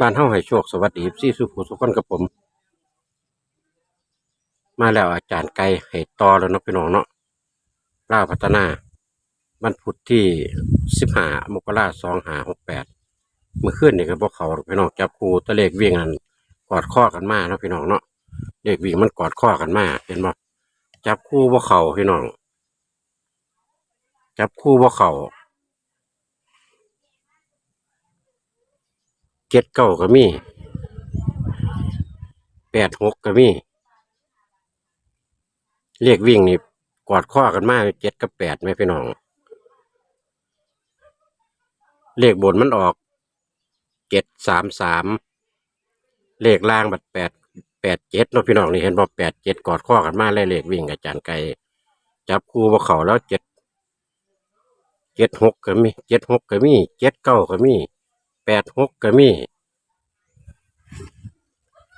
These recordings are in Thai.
บ้านเฮาให้โชคสวัสดีซี่สุภูสุขคนกับผม มาแล้วอาจารย์ไก่ให้ต่อแล้วเนาะพี่น้องเนาะล่าวพัฒนาวันพุธที่สิบห้ามกราสองห้าหกแปดเมื่อคืนนี่ก็บอกเขาพี่น้องจับคู่ตะเลขวิ่งกันกอดข้อกันมาเนาะพี่น้องเนาะเลขวิ่งมันกอดข้อกันมาเห็นบ่จับคู่บ่เขาพี่น้องจับคู่บ่เขา เจ็ดเก้าก็มีแปดหกก็มีเรียกวิ่งนี่กอดข้อกันมากเจ็ดกับแปดไหมพี่น้องเลขบนมันออกเจ็ดสามสามเลขล่างบัดแปดแปดเจ็ดเนาะพี่น้องนี่เห็นบอกแปดเจ็ดกอดข้อกันมากเลยเลขวิ่งอาจารย์ไก่จับคู่บ่เขาแล้วเจ็ดเจ็ดหกก็มีเจ็ดหกก็มีเจ็ดเก้าก็มี แปดหกก็มี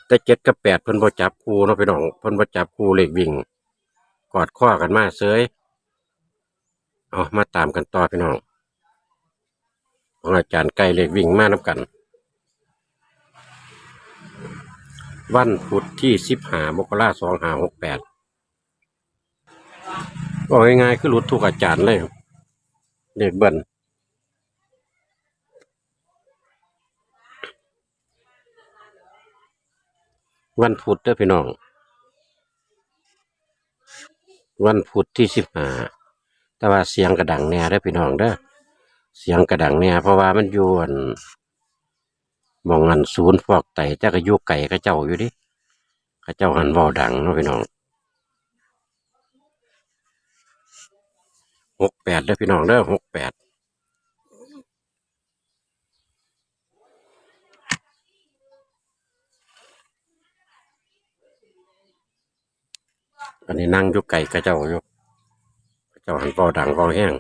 แต่เจ็ดกับแปดเพิ่นบ่จับคู่เนาะพี่น้องเพิ่นบ่จับคู่เลขวิ่ง กอดข้อกันมาเสยเอามาตามกันต่อพี่น้องของอาจารย์ไก่เลขวิ่งมานับกัน วันพุธที่สิบหามกราสองหาหกแปดบอกง่ายๆคือหลุดทุกอาจารย์เลยเลขเบิ้ล วันพุธเด้อพี่น้อง วันพุธที่สิบห้าแต่ว่าเสียงกระดังแน่ได้อพี่น้องเด้อเสียงกระดังแน่เพราะว่ามันอยู่อันมองอันศูนย์ฟอกไตแต่ก็อยู่ไก่กระเจ้าอยู่ดิกระเจ้าหันเบาดังเนาะพี่น้องหกแปดเด้อพี่น้องเด้อหกแปด อันนี้นั่งยู่ไก่กระเจ้าอยู่กระเจ้าหันเบาดังเบาแห้ง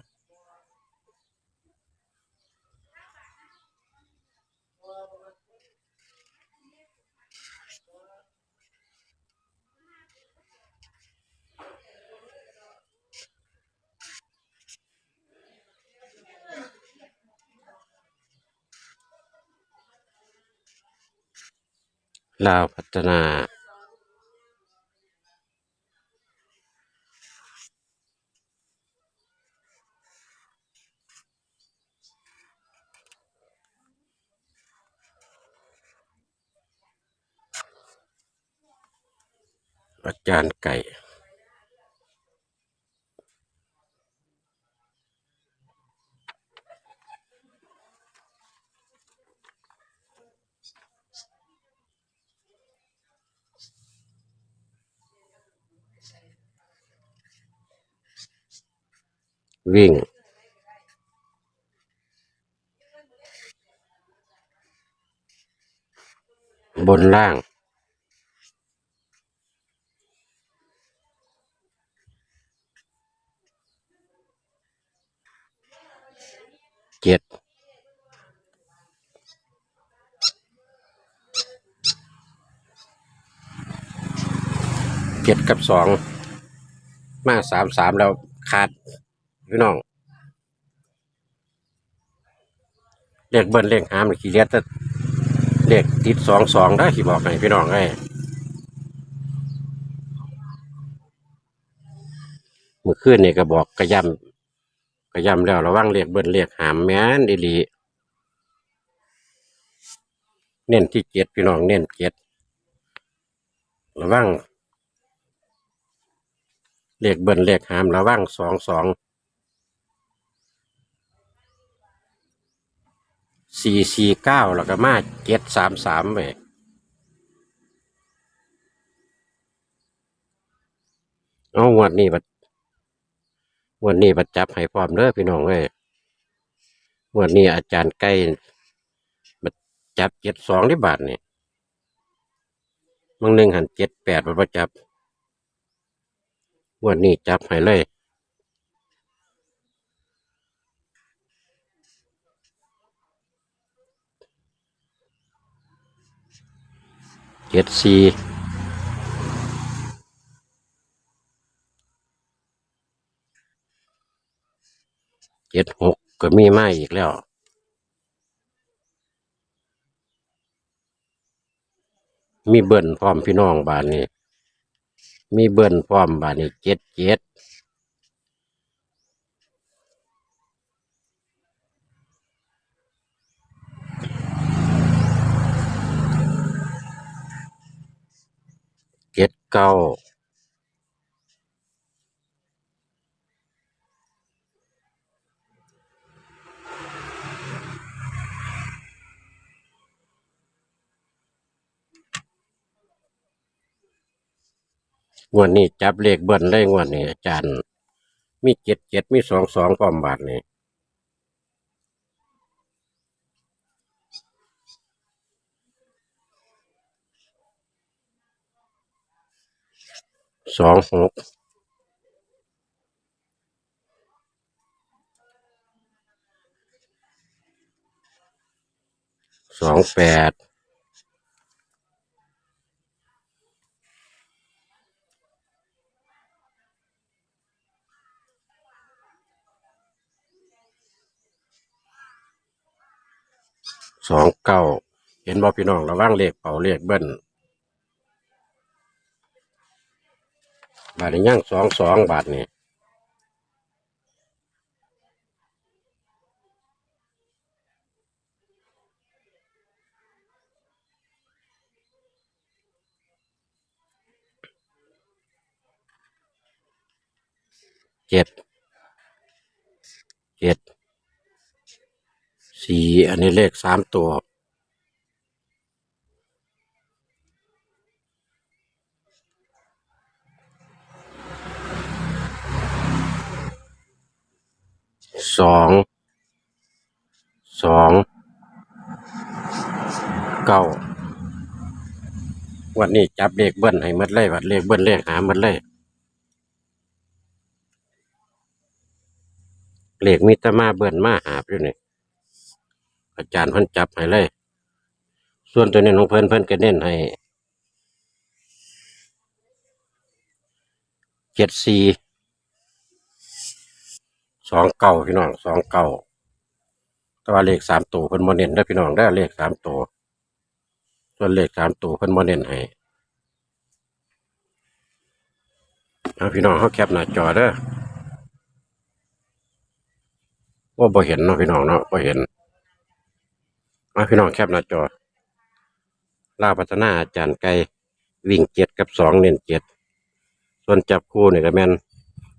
ลาวพัฒนา อาจารย์ไก่ วิ่งบนล่าง เจ็ดเจ็ดกับสองมาสามสามแล้วขาดพี่น้องเลขเบิ้ลเลขหามขี่เลียดแต่เลขติดสองสองได้ขี่บอกให้พี่น้องไอ้เมื่อคืนนี่ก็บอกกระยำ กระยำแล้วระวังเลขเบิ้ลเลขหามแม่นดีลีเน้นที่เจ็ดพี่น้องเน้นเจ็ดรระวังเลขเบิ้ลเลขหามระวังสองสองสี่สี่เก้าแล้วก็มาเจ็ดสามสามไปเอางวดนี้บัด วดนี้บัดจับให้พร้อมเด้อพี่น้องเอ้ยวดนี้อาจารย์ใกล้บัดจับเจ็ดสองที่บาทนี่บางหนึ่งหันเจ็ดแปดบัดจับงวดนี้จับให้เลยเจ็ดสี่ เจ็ดหกก็มีมาอีกแล้วมีเบิ้ลพร้อมพี่น้องบานนี้ มีเบิ้ลพร้อมบานนี้เจ็ดเจ็ดเจ็ดเก้า งวดนี้จับเลขเบิ้ลได้งวดนี้อาจารย์ มีเจ็ดเจ็ดมีสองสองพร้อมบาทนี้สองหกสองแปด สองเก้าเห็นบ่พี่น้องระว่างเลขเป่าเลขเบิ้ลบาทนี้ย่างสองสองบาทนี้เจ็ดเจ็ด สี่อันนี้เลขสามตัว สอง สอง เก้าวันนี้จับเลขเบิ้ลให้หมดเลยวัดเลขเบิ้ลเลขหามดเลยเลขมิตรมาเบิ้ลมาหาบอยู่นี่ อาจารย์เพิ่นจับให้เลย ส่วนตัวนี้ของเพิ่นเพิ่นก็เน้นให้เจ็ดสี่สองเก้าพี่น้องสองเก้าแต่ว่าเลขสามตัวเพิ่นโมเน้นได้พี่น้องได้เลขสามตัวส่วนเลขสามตัวเพิ่นโมเน้นให้เอาพี่น้องเขาแคปหน้าจอเด้อว่าบ่เห็นเนาะพี่น้องเนาะบ่เห็น เอาพี่น้องแคปหน้าจอลาวพัฒนาอาจารย์ไก่วิ่งเจ็ดกับสองเน้นเจ็ดส่วนจับคู่เนี่ยก็แมน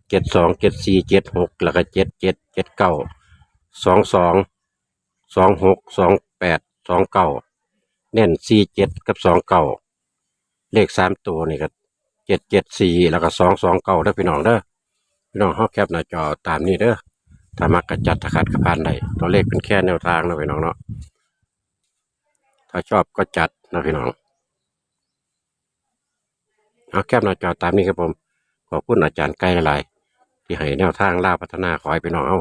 เจ็ดสองเจ็ดสี่เจ็ดหกแล้วก็เจ็ดเจ็ดเจ็ดเก้าสองสองสองหกสองแปดสองเก้าเน้นสี่เจ็ดกับสองเก้าเลขสามตัวนี่ก็เจ็ดเจ็ดสี่แล้วก็สองสองเก้าเด้อพี่น้องเด้อพี่น้องเขาแคปหน้าจอตามนี้เด้อถ้ามักกระจัดตะขัดกระพานได้ตัวเลขเป็นแค่แนวทางนะพี่น้องเนาะ ถ้าชอบก็จัดนะพี่น้องเอาแคบหน้าจอตามนี้ครับผม ขอบคุณอาจารย์ใกลหลายที่ให้แนวทางล่าพัฒนาขอให้พี่น้องเอา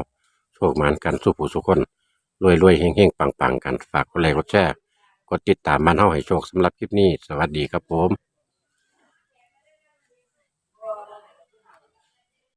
โชคหมานกันสู้ผู้สุขคนรวยรวยเฮงเฮงปังปังกันฝากกดไลค์กดแชร์กดติดตามมันเฮาให้โชคสำหรับคลิปนี้ สวัสดีครับผม